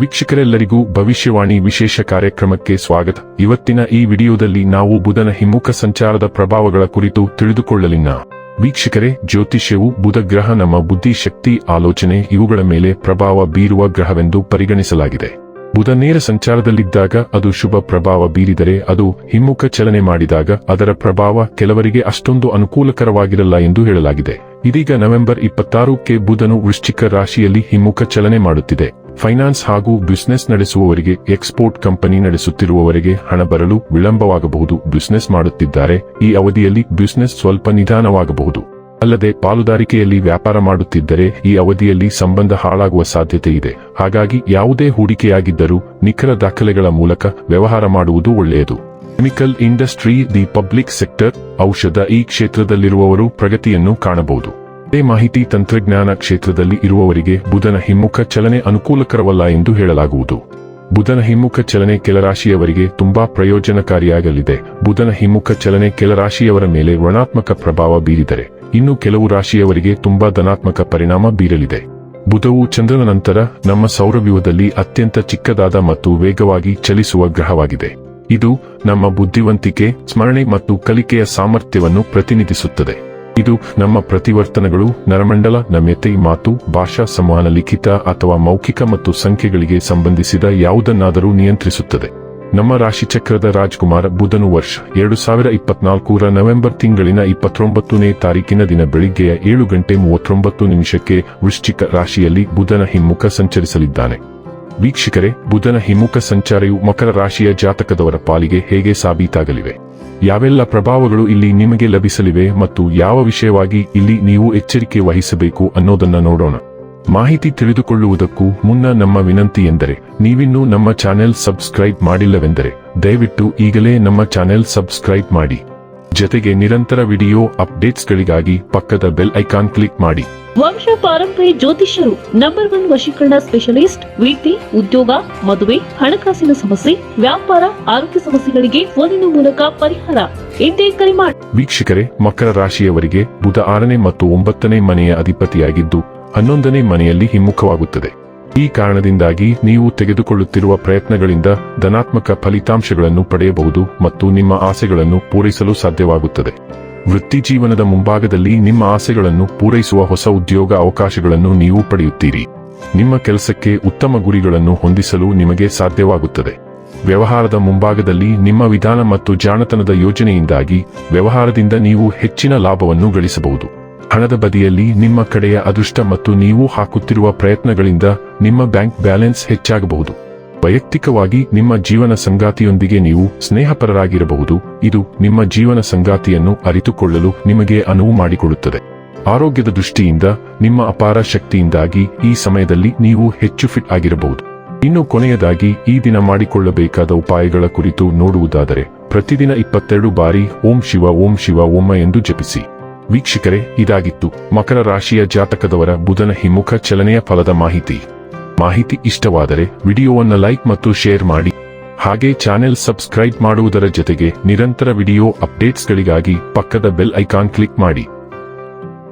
ವೀಕ್ಷಕರೆಲ್ಲರಿಗೂ ಭವಿಷ್ಯವಾಣಿ ವಿಶೇಷ ಕಾರ್ಯಕ್ರಮಕ್ಕೆ ಸ್ವಾಗತ. ಇವತ್ತಿನ ಈ ವಿಡಿಯೋದಲ್ಲಿ ನಾವು ಬುಧನ ಹಿಮ್ಮುಖ ಸಂಚಾರದ ಪ್ರಭಾವಗಳ ಕುರಿತು ತಿಳಿದುಕೊಳ್ಳಲಿಲ್ಲ. ವೀಕ್ಷಕರೇ, ಜ್ಯೋತಿಷ್ಯವು ಬುಧ ಗ್ರಹ, ನಮ್ಮ ಬುದ್ಧಿ, ಶಕ್ತಿ, ಆಲೋಚನೆ ಇವುಗಳ ಮೇಲೆ ಪ್ರಭಾವ ಬೀರುವ ಗ್ರಹವೆಂದು ಪರಿಗಣಿಸಲಾಗಿದೆ. ಬುಧ ನೇರ ಸಂಚಾರದಲ್ಲಿದ್ದಾಗ ಅದು ಶುಭ ಪ್ರಭಾವ ಬೀರಿದರೆ ಅದು ಹಿಮ್ಮುಖ ಚಲನೆ ಮಾಡಿದಾಗ ಅದರ ಪ್ರಭಾವ ಕೆಲವರಿಗೆ ಅಷ್ಟೊಂದು ಅನುಕೂಲಕರವಾಗಿರಲ್ಲ ಎಂದು ಹೇಳಲಾಗಿದೆ. ಇದೀಗ ನವೆಂಬರ್ ಇಪ್ಪತ್ತಾರಕ್ಕೆ ಬುಧನು ವೃಶ್ಚಿಕ ರಾಶಿಯಲ್ಲಿ ಹಿಮ್ಮುಖ ಚಲನೆ ಮಾಡುತ್ತಿದೆ. ಫೈನಾನ್ಸ್ ಹಾಗೂ ಬಿಸಿನೆಸ್ ನಡೆಸುವವರಿಗೆ, ಎಕ್ಸ್ಪೋರ್ಟ್ ಕಂಪನಿ ನಡೆಸುತ್ತಿರುವವರಿಗೆ ಹಣ ಬರಲು ವಿಳಂಬವಾಗಬಹುದು. ಬಿಸಿನೆಸ್ ಮಾಡುತ್ತಿದ್ದಾರೆ. ಈ ಅವಧಿಯಲ್ಲಿ ಬಿಸಿನೆಸ್ ಸ್ವಲ್ಪ ನಿಧಾನವಾಗಬಹುದು. ಅಲ್ಲದೆ ಪಾಲುದಾರಿಕೆಯಲ್ಲಿ ವ್ಯಾಪಾರ ಮಾಡುತ್ತಿದ್ದರೆ ಈ ಅವಧಿಯಲ್ಲಿ ಸಂಬಂಧ ಹಾಳಾಗುವ ಸಾಧ್ಯತೆ ಇದೆ. ಹಾಗಾಗಿ ಯಾವುದೇ ಹೂಡಿಕೆಯಾಗಿದ್ದರೂ ನಿಖರ ದಾಖಲೆಗಳ ಮೂಲಕ ವ್ಯವಹಾರ ಮಾಡುವುದು ಒಳ್ಳೆಯದು. Chemical industry, the public sector, ಔಷಧ ಈ ಕ್ಷೇತ್ರದಲ್ಲಿರುವವರು ಪ್ರಗತಿಯನ್ನು ಕಾಣಬಹುದು. ಅದೇ ಮಾಹಿತಿ ತಂತ್ರಜ್ಞಾನ ಕ್ಷೇತ್ರದಲ್ಲಿ ಇರುವವರಿಗೆ ಬುಧನ ಹಿಮ್ಮುಖ ಚಲನೆ ಅನುಕೂಲಕರವಲ್ಲ ಎಂದು ಹೇಳಲಾಗುವುದು. ಬುಧನ ಹಿಮ್ಮುಖ ಚಲನೆ ಕೆಲ ರಾಶಿಯವರಿಗೆ ತುಂಬಾ ಪ್ರಯೋಜನಕಾರಿಯಾಗಲಿದೆ. ಬುಧನ ಹಿಮ್ಮುಖ ಚಲನೆ ಕೆಲ ರಾಶಿಯವರ ಮೇಲೆ ಋಣಾತ್ಮಕ ಪ್ರಭಾವ ಬೀರಿದರೆ, ಇನ್ನು ಕೆಲವು ರಾಶಿಯವರಿಗೆ ತುಂಬಾ ಧನಾತ್ಮಕ ಪರಿಣಾಮ ಬೀರಲಿದೆ. ಬುಧವು ಚಂದ್ರನ ನಂತರ ನಮ್ಮ ಸೌರವ್ಯೂಹದಲ್ಲಿ ಅತ್ಯಂತ ಚಿಕ್ಕದಾದ ಮತ್ತು ವೇಗವಾಗಿ ಚಲಿಸುವ ಗ್ರಹವಾಗಿದೆ. ಇದು ನಮ್ಮ ಬುದ್ಧಿವಂತಿಕೆ, ಸ್ಮರಣೆ ಮತ್ತು ಕಲಿಕೆಯ ಸಾಮರ್ಥ್ಯವನ್ನು ಪ್ರತಿನಿಧಿಸುತ್ತದೆ. ಇದು ನಮ್ಮ ಪ್ರತಿವರ್ತನಗಳು, ನರಮಂಡಲ, ನಮ್ಯತೆ ಮಾತು, ಭಾಷಾ ಸಂವಹನ ಲಿಖಿತ ಅಥವಾ ಮೌಖಿಕ ಮತ್ತು ಸಂಖ್ಯೆಗಳಿಗೆ ಸಂಬಂಧಿಸಿದ ಯಾವುದನ್ನಾದರೂ ನಿಯಂತ್ರಿಸುತ್ತದೆ. ನಮ್ಮ ರಾಶಿಚಕ್ರದ ರಾಜ್ಕುಮಾರ ಬುಧನು ವರ್ಷ ಎರಡು ಸಾವಿರ ಇಪ್ಪತ್ನಾಲ್ಕರ ನವೆಂಬರ್ ತಿಂಗಳಿನ ಇಪ್ಪತ್ತೊಂಬತ್ತನೇ ತಾರೀಕಿನ ದಿನ ಬೆಳಿಗ್ಗೆಯ ಏಳು ಗಂಟೆ ಮೂವತ್ತೊಂಬತ್ತು ನಿಮಿಷಕ್ಕೆ ವೃಶ್ಚಿಕ ರಾಶಿಯಲ್ಲಿ ಬುಧನ ಹಿಮ್ಮುಖ ಸಂಚರಿಸಲಿದ್ದಾನೆ. ವೀಕ್ಷಕರೇ, ಬುಧನ ಹಿಮ್ಮುಖ ಸಂಚಾರವು ಮಕರ ರಾಶಿಯ ಜಾತಕದವರ ಪಾಲಿಗೆ ಹೇಗೆ ಸಾಬೀತಾಗಲಿವೆ? ಯಾವೆಲ್ಲ ಪ್ರಭಾವಗಳು ಇಲ್ಲಿ ನಿಮಗೆ ಲಭಿಸಲಿವೆ ಮತ್ತು ಯಾವ ವಿಷಯವಾಗಿ ಇಲ್ಲಿ ನೀವು ಎಚ್ಚರಿಕೆ ವಹಿಸಬೇಕು ಅನ್ನೋದನ್ನ ನೋಡೋಣ. ಮಾಹಿತಿ ತಿಳಿದುಕೊಳ್ಳುವುದಕ್ಕೂ ಮುನ್ನ ನಮ್ಮ ವಿನಂತಿ ಎಂದರೆ, ನೀವಿನ್ನೂ ನಮ್ಮ ಚಾನೆಲ್ ಸಬ್ಸ್ಕ್ರೈಬ್ ಮಾಡಿಲ್ಲವೆಂದರೆ, ದಯವಿಟ್ಟು ಈಗಲೇ ನಮ್ಮ ಚಾನೆಲ್ ಸಬ್ಸ್ಕ್ರೈಬ್ ಮಾಡಿ. ಜತೆಗೆ ನಿರಂತರ ವಿಡಿಯೋ ಅಪ್ಡೇಟ್ಸ್ಗಳಿಗಾಗಿ ಪಕ್ಕದ ಬೆಲ್ ಐಕಾನ್ ಕ್ಲಿಕ್ ಮಾಡಿ. ವಂಶ ಪಾರಂಪರ್ಯ ಜ್ಯೋತಿಷ್ಯರು ನಂಬರ್ ಒನ್ ವಶೀಕರಣ ಸ್ಪೆಷಲಿಸ್ಟ್ ವೀಟಿ ಉದ್ಯೋಗ ಮದುವೆ ಹಣಕಾಸಿನ ಸಮಸ್ಯೆ ವ್ಯಾಪಾರ ಆರೋಗ್ಯ ಸಮಸ್ಯೆಗಳಿಗೆ ಫೋನಿನ ಮೂಲಕ ಪರಿಹಾರ. ಎಂದೇ ಕರೆ ಮಾಡಿ ವೀಕ್ಷಕರೇ ಮಕರ ರಾಶಿಯವರಿಗೆ ಬುಧ ಆರನೇ ಮತ್ತು ಒಂಬತ್ತನೇ ಮನೆಯ ಅಧಿಪತಿಯಾಗಿದ್ದು ಹನ್ನೊಂದನೇ ಮನೆಯಲ್ಲಿ ಹಿಮ್ಮುಖವಾಗುತ್ತದೆ. ಈ ಕಾರಣದಿಂದಾಗಿ ನೀವು ತೆಗೆದುಕೊಳ್ಳುತ್ತಿರುವ ಪ್ರಯತ್ನಗಳಿಂದ ಧನಾತ್ಮಕ ಫಲಿತಾಂಶಗಳನ್ನು ಪಡೆಯಬಹುದು ಮತ್ತು ನಿಮ್ಮ ಆಸೆಗಳನ್ನು ಪೂರೈಸಲು ಸಾಧ್ಯವಾಗುತ್ತದೆ. ವೃತ್ತಿ ಜೀವನದ ಮುಂಭಾಗದಲ್ಲಿ ನಿಮ್ಮ ಆಸೆಗಳನ್ನು ಪೂರೈಸುವ ಹೊಸ ಉದ್ಯೋಗ ಅವಕಾಶಗಳನ್ನು ನೀವು ಪಡೆಯುತ್ತೀರಿ. ನಿಮ್ಮ ಕೆಲಸಕ್ಕೆ ಉತ್ತಮ ಗುರಿಗಳನ್ನು ಹೊಂದಿಸಲು ನಿಮಗೆ ಸಾಧ್ಯವಾಗುತ್ತದೆ. ವ್ಯವಹಾರದ ಮುಂಭಾಗದಲ್ಲಿ ನಿಮ್ಮ ವಿಧಾನ ಮತ್ತು ಜಾಣತನದ ಯೋಜನೆಯಿಂದಾಗಿ ವ್ಯವಹಾರದಿಂದ ನೀವು ಹೆಚ್ಚಿನ ಲಾಭವನ್ನು ಗಳಿಸಬಹುದು. ಹಣದ ಬದಿಯಲ್ಲಿ ನಿಮ್ಮ ಕಡೆಯ ಅದೃಷ್ಟ ಮತ್ತು ನೀವು ಹಾಕುತ್ತಿರುವ ಪ್ರಯತ್ನಗಳಿಂದ ನಿಮ್ಮ ಬ್ಯಾಂಕ್ ಬ್ಯಾಲೆನ್ಸ್ ಹೆಚ್ಚಾಗಬಹುದು. ವೈಯಕ್ತಿಕವಾಗಿ ನಿಮ್ಮ ಜೀವನ ಸಂಗಾತಿಯೊಂದಿಗೆ ನೀವು ಸ್ನೇಹಪರರಾಗಿರಬಹುದು. ಇದು ನಿಮ್ಮ ಜೀವನ ಸಂಗಾತಿಯನ್ನು ಅರಿತುಕೊಳ್ಳಲು ನಿಮಗೆ ಅನುವು ಮಾಡಿಕೊಡುತ್ತದೆ. ಆರೋಗ್ಯದ ದೃಷ್ಟಿಯಿಂದ, ನಿಮ್ಮ ಅಪಾರ ಶಕ್ತಿಯಿಂದಾಗಿ ಈ ಸಮಯದಲ್ಲಿ ನೀವು ಹೆಚ್ಚು ಫಿಟ್ ಆಗಿರಬಹುದು. ಇನ್ನು ಕೊನೆಯದಾಗಿ, ಈ ದಿನ ಮಾಡಿಕೊಳ್ಳಬೇಕಾದ ಉಪಾಯಗಳ ಕುರಿತು ನೋಡುವುದಾದರೆ, ಪ್ರತಿದಿನ ಇಪ್ಪತ್ತೆರಡು ಬಾರಿ ಓಂ ಶಿವ ಓಂ ಶಿವ ಓಮ್ಮ ಎಂದು ಜಪಿಸಿ. ವೀಕ್ಷಕರೇ, ಇದಾಗಿತ್ತು ಮಕರ ರಾಶಿಯ ಜಾತಕದವರ ಬುಧನ ಹಿಮ್ಮುಖ ಚಲನೆಯ ಫಲದ ಮಾಹಿತಿ. ಮಾಹಿತಿ ಇಷ್ಟವಾದರೆ ವಿಡಿಯೋವನ್ನು ಲೈಕ್ ಮತ್ತು ಶೇರ್ ಮಾಡಿ. ಹಾಗೆ ಚಾನೆಲ್ ಸಬ್ಸ್ಕ್ರೈಬ್ ಮಾಡುವುದರ ಜೊತೆಗೆ ನಿರಂತರ ವಿಡಿಯೋ ಅಪ್ಡೇಟ್ಸ್ಗಳಿಗಾಗಿ ಪಕ್ಕದ ಬೆಲ್ ಐಕಾನ್ ಕ್ಲಿಕ್ ಮಾಡಿ.